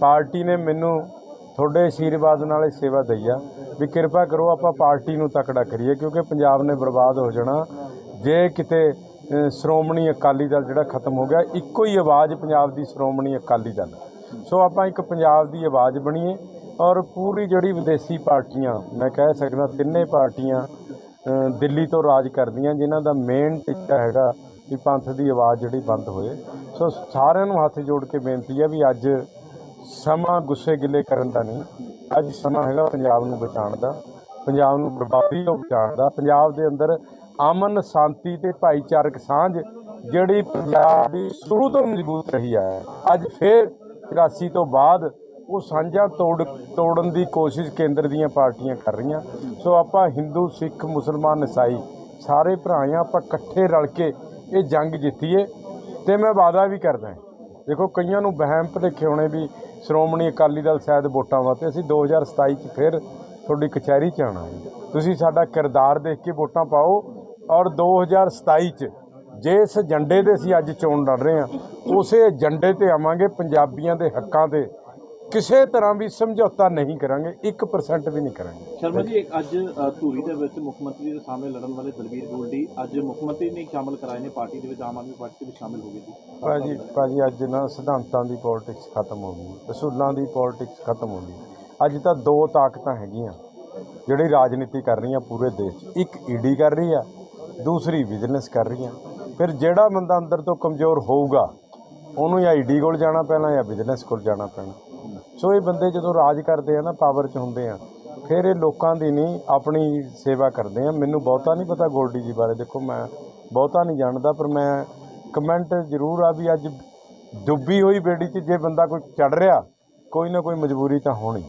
Party ਨੇ ਮੈਨੂੰ ਤੁਹਾਡੇ ਆਸ਼ੀਰਵਾਦ ਨਾਲ ਇਹ ਸੇਵਾ ਦਈ ਆ ਵੀ ਕਿਰਪਾ ਕਰੋ ਆਪਾਂ ਪਾਰਟੀ ਨੂੰ ਤਕੜਾ ਕਰੀਏ ਕਿਉਂਕਿ ਪੰਜਾਬ ਨੇ ਬਰਬਾਦ ਹੋ ਜਾਣਾ। ਜੇ ਕਿਤੇ ਸ਼੍ਰੋਮਣੀ ਅਕਾਲੀ ਦਲ ਜਿਹੜਾ ਖਤਮ ਹੋ ਗਿਆ, ਇੱਕੋ ਹੀ ਆਵਾਜ਼ ਪੰਜਾਬ ਦੀ ਸ਼੍ਰੋਮਣੀ ਅਕਾਲੀ ਦਲ ਸੋ ਆਪਾਂ ਇੱਕ ਪੰਜਾਬ ਦੀ ਆਵਾਜ਼ ਬਣੀਏ ਔਰ ਪੂਰੀ ਜਿਹੜੀ ਵਿਦੇਸ਼ੀ ਪਾਰਟੀਆਂ, ਮੈਂ ਕਹਿ ਸਕਦਾ ਤਿੰਨੇ ਪਾਰਟੀਆਂ ਦਿੱਲੀ ਤੋਂ ਰਾਜ ਕਰਦੀਆਂ, ਜਿਨ੍ਹਾਂ ਦਾ ਮੇਨ ਟੀਚਾ ਹੈਗਾ ਵੀ ਪੰਥ ਦੀ ਆਵਾਜ਼ ਜਿਹੜੀ ਬੰਦ ਹੋਏ। ਸੋ ਸਾਰਿਆਂ ਨੂੰ ਹੱਥ ਜੋੜ ਕੇ ਬੇਨਤੀ ਹੈ ਵੀ ਅੱਜ ਸਮਾਂ ਗੁੱਸੇ ਗਿੱਲੇ ਕਰਨ ਦਾ ਨਹੀਂ। ਅੱਜ ਸਮਾਂ ਹੈਗਾ ਪੰਜਾਬ ਨੂੰ ਬਚਾਉਣ ਦਾ, ਪੰਜਾਬ ਨੂੰ ਬਰਬਾਦੀ ਤੋਂ ਬਚਾਉਣ ਦਾ। ਪੰਜਾਬ ਦੇ ਅੰਦਰ ਅਮਨ, ਸ਼ਾਂਤੀ ਤੇ ਭਾਈਚਾਰਕ ਸਾਂਝ ਜਿਹੜੀ ਪੰਜਾਬ ਦੀ ਸ਼ੁਰੂ ਤੋਂ ਮਜ਼ਬੂਤ ਰਹੀ ਹੈ। ਅੱਜ ਫੇਰ 84 ਤੋਂ ਬਾਅਦ ਉਹ ਸਾਂਝਾ ਤੋੜ, ਤੋੜਨ ਦੀ ਕੋਸ਼ਿਸ਼ ਕੇਂਦਰ ਦੀਆਂ ਪਾਰਟੀਆਂ ਕਰ ਰਹੀਆਂ। ਸੋ ਆਪਾਂ ਹਿੰਦੂ, ਸਿੱਖ, ਮੁਸਲਮਾਨ, ਈਸਾਈ ਸਾਰੇ ਭਰਾ ਹਾਂ ਆਪਾਂ ਇਕੱਠੇ ਰਲ ਕੇ ਇਹ ਜੰਗ ਜਿੱਤੀਏ ਤੇ ਮੈਂ ਵਾਅਦਾ ਵੀ ਕਰਦਾ ਦੇਖੋ, ਕਈਆਂ ਨੂੰ ਵਹਿਮ ਭੁਲੇਖੇ ਹੋਣੇ ਵੀ ਸ਼੍ਰੋਮਣੀ ਅਕਾਲੀ ਦਲ ਸ਼ਾਇਦ ਵੋਟਾਂ ਵਾਸਤੇ, ਅਸੀਂ 2027 ਚ ਫਿਰ ਤੁਹਾਡੀ ਕਚਹਿਰੀ ਚ ਆਣਾ ਹੈ ਤੁਸੀਂ ਸਾਡਾ ਕਿਰਦਾਰ ਦੇਖ ਕੇ ਵੋਟਾਂ ਪਾਓ ਔਰ 2027 ਚ ਜਿਸ ਏਜੰਡੇ ਦੇ ਅਸੀਂ ਅੱਜ ਚੋਣ ਲੜ ਰਹੇ ਹਾਂ, ਉਸੇ ਏਜੰਡੇ ਤੇ ਆਵਾਂਗੇ ਪੰਜਾਬੀਆਂ ਦੇ ਹੱਕਾਂ ਤੇ। ਕਿਸੇ ਤਰ੍ਹਾਂ ਵੀ ਸਮਝੌਤਾ ਨਹੀਂ ਕਰਾਂਗੇ 1% ਵੀ ਨਹੀਂ ਕਰਾਂਗੇ। ਸ਼ਰਮਾ ਜੀ ਅੱਜ ਧੂਰੀ ਦੇ ਵਿੱਚ ਮੁੱਖ ਮੰਤਰੀ ਦੇ ਸਾਹਮਣੇ ਲੜਨ ਵਾਲੇ ਦਲਬੀਰ ਗੋਲਡੀ ਅੱਜ ਮੁੱਖ ਮੰਤਰੀ ਨੇ ਸ਼ਾਮਲ ਕਰਾਏ ਨੇ ਪਾਰਟੀ ਦੇ ਵਿੱਚ ਆਮ ਆਦਮੀ ਪਾਰਟੀ ਦੇ ਵਿੱਚ ਸ਼ਾਮਲ ਹੋ ਗਏ ਜੀ। ਭਾਜੀ ਭਾਜੀ ਅੱਜ ਨਾ ਸਿਧਾਂਤਾਂ ਦੀ ਪੋਲਿਟਿਕਸ ਖਤਮ ਹੋ ਗਈ ਅਸੂਲਾਂ ਦੀ ਪੋਲਿਟਿਕਸ ਖਤਮ ਹੋ ਗਈ। ਅੱਜ ਤਾਂ ਦੋ ਤਾਕਤਾਂ ਹੈਗੀਆਂ ਜਿਹੜੀ ਰਾਜਨੀਤੀ ਕਰ ਰਹੀਆਂ ਪੂਰੇ ਦੇਸ਼ 'ਚ। ਇੱਕ ਈਡੀ ਕਰ ਰਹੀ ਆ ਦੂਸਰੀ ਵਿਜੀਲੈਂਸ ਕਰ ਰਹੀ ਆ। ਫਿਰ ਜਿਹੜਾ ਬੰਦਾ ਅੰਦਰ ਤੋਂ ਕਮਜ਼ੋਰ ਹੋਊਗਾ ਉਹਨੂੰ ਜਾਂ ਈਡੀ ਕੋਲ ਜਾਣਾ ਪੈਣਾ ਜਾਂ ਵਿਜੀਲੈਂਸ ਕੋਲ ਜਾਣਾ ਪੈਣਾ। ਸੋ ਇਹ ਬੰਦੇ ਜਦੋਂ ਰਾਜ ਕਰਦੇ ਆ ਨਾ ਪਾਵਰ 'ਚ ਹੁੰਦੇ ਆ, ਫਿਰ ਇਹ ਲੋਕਾਂ ਦੀ ਨਹੀਂ, ਆਪਣੀ ਸੇਵਾ ਕਰਦੇ ਆ। ਮੈਨੂੰ ਬਹੁਤਾ ਨਹੀਂ ਪਤਾ ਗੋਲਡੀ ਜੀ ਬਾਰੇ। ਦੇਖੋ, ਮੈਂ ਬਹੁਤਾ ਨਹੀਂ ਜਾਣਦਾ, ਪਰ ਮੈਂ ਕਮੈਂਟ ਜ਼ਰੂਰ ਆ ਵੀ ਅੱਜ ਡੁੱਬੀ ਹੋਈ ਬੇੜੀ 'ਚ ਜੇ ਬੰਦਾ ਕੋਈ ਚੜ ਰਿਹਾ, ਕੋਈ ਨਾ ਕੋਈ ਮਜਬੂਰੀ ਤਾਂ ਹੋਣੀ।